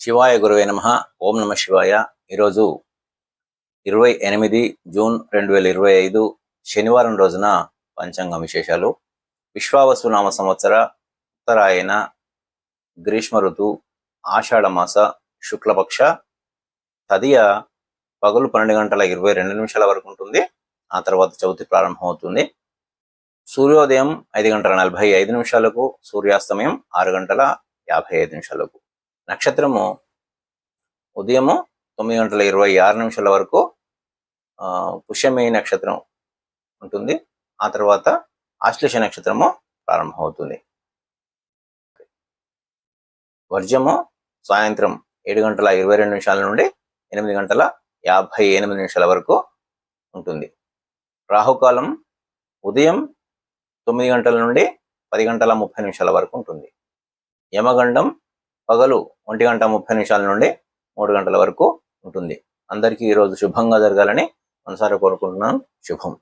శివాయ గురువే నమ. ఓం నమ శివాయ. ఈరోజు ఇరవై ఎనిమిది జూన్ రెండు వేల ఇరవై ఐదు శనివారం రోజున పంచాంగ విశేషాలు. విశ్వావసునామ సంవత్సర ఉత్తరాయణ గ్రీష్మ ఋతు ఆషాఢమాస శుక్లపక్ష తదియ పగలు పన్నెండు గంటల ఇరవై రెండు నిమిషాల వరకు ఉంటుంది. ఆ తర్వాత చవితి ప్రారంభమవుతుంది. సూర్యోదయం ఐదు గంటల నలభై ఐదు నిమిషాలకు సూర్యాస్తమయం ఆరు గంటల యాభై ఐదు నిమిషాలకు. నక్షత్రము ఉదయము తొమ్మిది గంటల ఇరవై ఆరు నిమిషాల వరకు పుష్యమేయ నక్షత్రం ఉంటుంది. ఆ తర్వాత ఆశ్లేష నక్షత్రము ప్రారంభమవుతుంది. వర్జము సాయంత్రం ఏడు గంటల ఇరవై రెండు నిమిషాల నుండి ఎనిమిది గంటల యాభై ఎనిమిది నిమిషాల వరకు ఉంటుంది. రాహుకాలం ఉదయం తొమ్మిది గంటల నుండి పది గంటల ముప్పై నిమిషాల వరకు ఉంటుంది. యమగండం పగలు ఒంటి గంట ముప్పై నిమిషాల నుండి మూడు గంటల వరకు ఉంటుంది. అందరికీ ఈరోజు శుభంగా జరగాలని మనసారా కోరుకుంటున్నాను. శుభం.